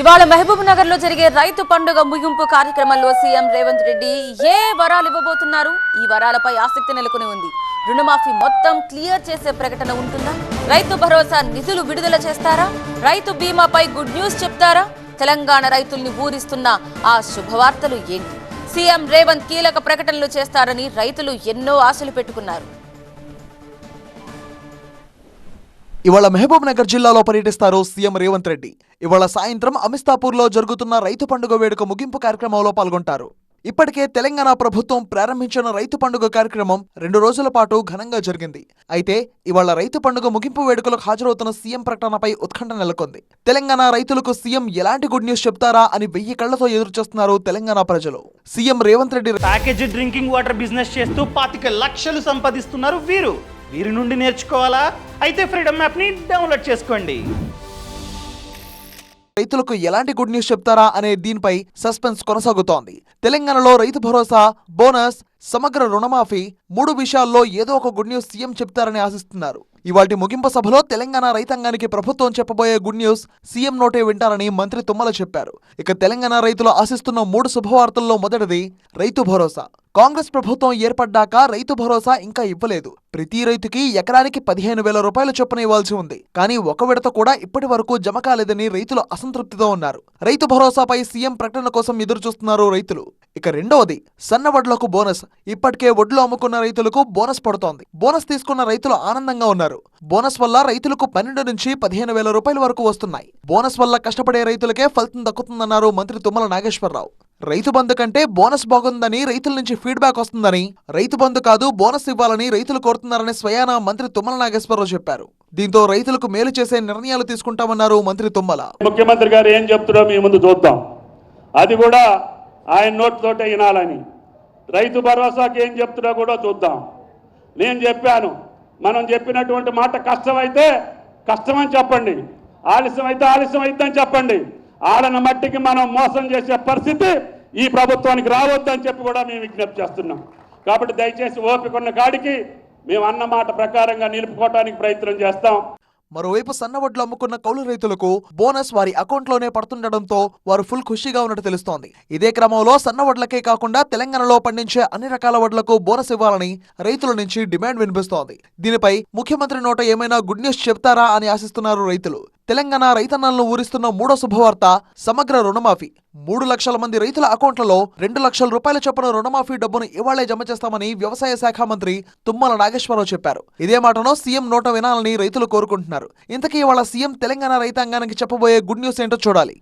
ఇవాళ మహబూబ్ నగర్లో జరిగే రైతు పండుగ ముగింపు కార్యక్రమంలో సీఎం రేవంత్ రెడ్డి ఏ వరాలు ఇవ్వబోతున్నారు? ఈ వరాలపై ఆసక్తి నెలకొని ఉంది. రుణమాఫీ మొత్తం క్లియర్ చేసే ప్రకటన ఉంటుందా? రైతు భరోసా నిధులు విడుదల చేస్తారా? రైతు బీమాపై గుడ్ న్యూస్ చెప్తారా? తెలంగాణ రైతుల్ని ఊరిస్తున్న ఆ శుభవార్తలు ఏంటి? సీఎం రేవంత్ కీలక ప్రకటనలు చేస్తారని రైతులు ఎన్నో ఆశలు పెట్టుకున్నారు. ఇవాళ మహబూబ్ నగర్ జిల్లాలో పర్యటిస్తారు సీఎం రేవంత్ రెడ్డి. ఇవాళ సాయంత్రం అమిస్తాపూర్లో జరుగుతున్న రైతు పండుగ వేడుక ముగింపు కార్యక్రమంలో పాల్గొంటారు. ఇప్పటికే తెలంగాణ ప్రభుత్వం ప్రారంభించిన రైతు పండుగ కార్యక్రమం రెండు రోజుల పాటు ఘనంగా జరిగింది. అయితే ఇవాళ రైతు పండుగ ముగింపు వేడుకలకు హాజరవుతున్న సీఎం ప్రకటనపై ఉత్కంఠ నెలకొంది. తెలంగాణ రైతులకు సీఎం ఎలాంటి గుడ్ న్యూస్ చెప్తారా అని వెయ్యి కళ్ళతో ఎదురుచూస్తున్నారు తెలంగాణ ప్రజలు. CM Revanth Reddy package drinking water business చేస్తూ పాతిక లక్షలు సంపాదిస్తున్నారు వీరు. వీరి నుండి నేర్చుకోవాలా? అయితే ఫ్రీడమ్ యాప్ని డౌన్లోడ్ చేసుకోండి. రైతులకు ఎలాంటి గుడ్ న్యూస్ చెప్తారా అనే దీనిపై సస్పెన్స్ కొనసాగుతోంది. తెలంగాణలో రైతు భరోసా బోనస్ సమగ్ర రుణమాఫీ మూడు విషయాల్లో ఏదో ఒక గుడ్ న్యూస్ సీఎం చెప్తారని ఆశిస్తున్నారు. ఇవాటి ముగింపు సభలో తెలంగాణ రైతాంగానికి ప్రభుత్వం చెప్పబోయే గుడ్ న్యూస్ సీఎం నోటే వింటారని మంత్రి తుమ్మల చెప్పారు. ఇక తెలంగాణ రైతులు ఆశిస్తున్న మూడు శుభవార్తల్లో మొదటిది రైతు భరోసా. కాంగ్రెస్ ప్రభుత్వం ఏర్పడ్డాక రైతు భరోసా ఇంకా ఇవ్వలేదు. ప్రతి రైతుకి ఎకరానికి పదిహేను వేల రూపాయల చొప్పున ఇవ్వాల్సి ఉంది. కానీ ఒక విడత కూడా ఇప్పటి వరకు జమ కాలేదని రైతులు అసంతృప్తితో ఉన్నారు. రైతు భరోసాపై సీఎం ప్రకటన కోసం ఎదురు చూస్తున్నారు రైతులు. ఇక రెండవది సన్న వడ్లకు బోనస్. ఇప్పటికే వడ్లు అమ్ముకున్న రైతులకు బోనస్ పడుతోంది. బోనస్ తీసుకున్న రైతులు ఆనందంగా ఉన్నారు. బోనస్ వల్ల రైతులకు పన్నెండు నుంచి పదిహేను వేల రూపాయల వరకు వస్తున్నాయి. బోనస్ వల్ల కష్టపడే రైతులకే ఫలితం దక్కుతుందన్నారు మంత్రి తుమ్మల నాగేశ్వరరావు. రైతు బంధు కంటే బోనస్ బాగుందని రైతుల నుంచి ఫీడ్బ్యాక్ వస్తుందని రైతు బంధు కాదు బోనస్ ఇవ్వాలని రైతులు కోరుతున్నారని స్వయాన మంత్రి తుమ్మల నాగేశ్వరరావు చెప్పారు. దీంతో రైతులకు మేలు చేసే నిర్ణయాలు తీసుకుంటామన్నారు మంత్రి తుమ్మల. ముఖ్యమంత్రి గారు ఏం చెప్తున్నారో మీ ముందు చూద్దాం. అది కూడా ఆయన నోటితోటే వినాలని. రైతు భరోసాకి ఏం చెప్తున్నా కూడా చూద్దాం. నేను చెప్పాను మనం చెప్పినటువంటి మాట కష్టమైతే కష్టమని చెప్పండి. ఆలస్యం అయితే ఆలస్యం అయిద్దని చెప్పండి. ఆడన మట్టికి మనం మోసం చేసే పరిస్థితి ఈ ప్రభుత్వానికి రావద్దని చెప్పి కూడా మేము విజ్ఞప్తి చేస్తున్నాం. కాబట్టి దయచేసి ఓపిక ఉన్న కాడికి మేము అన్న మాట ప్రకారంగా నిలుపుకోవడానికి ప్రయత్నం చేస్తాం. మరోవైపు సన్న వడ్లు అమ్ముకున్న కౌలు రైతులకు బోనస్ వారి అకౌంట్లోనే పడుతుండటంతో వారు ఫుల్ ఖుషీగా ఉన్నట్టు తెలుస్తోంది. ఇదే క్రమంలో సన్న వడ్లకే కాకుండా తెలంగాణలో పండించే అన్ని రకాల వడ్లకు బోనస్ ఇవ్వాలని రైతుల నుంచి డిమాండ్ వినిపిస్తోంది. దీనిపై ముఖ్యమంత్రి నోట ఏమైనా గుడ్ న్యూస్ చెప్తారా అని ఆశిస్తున్నారు రైతులు. తెలంగాణ రైతన్నలను ఊరిస్తున్న మూడో శుభవార్త సమగ్ర రుణమాఫీ. మూడు లక్షల మంది రైతుల అకౌంట్లలో రెండు లక్షల రూపాయల చొప్పున రుణమాఫీ డబ్బును ఇవాళే జమ చేస్తామని వ్యవసాయ శాఖ మంత్రి తుమ్మల నాగేశ్వరరావు చెప్పారు. ఇదే మాటను సీఎం నోట వినాలని రైతులు కోరుకుంటున్నారు. ఇంతకీ ఇవాళ సీఎం తెలంగాణ రైతాంగానికి చెప్పబోయే గుడ్ న్యూస్ ఏంటో చూడాలి.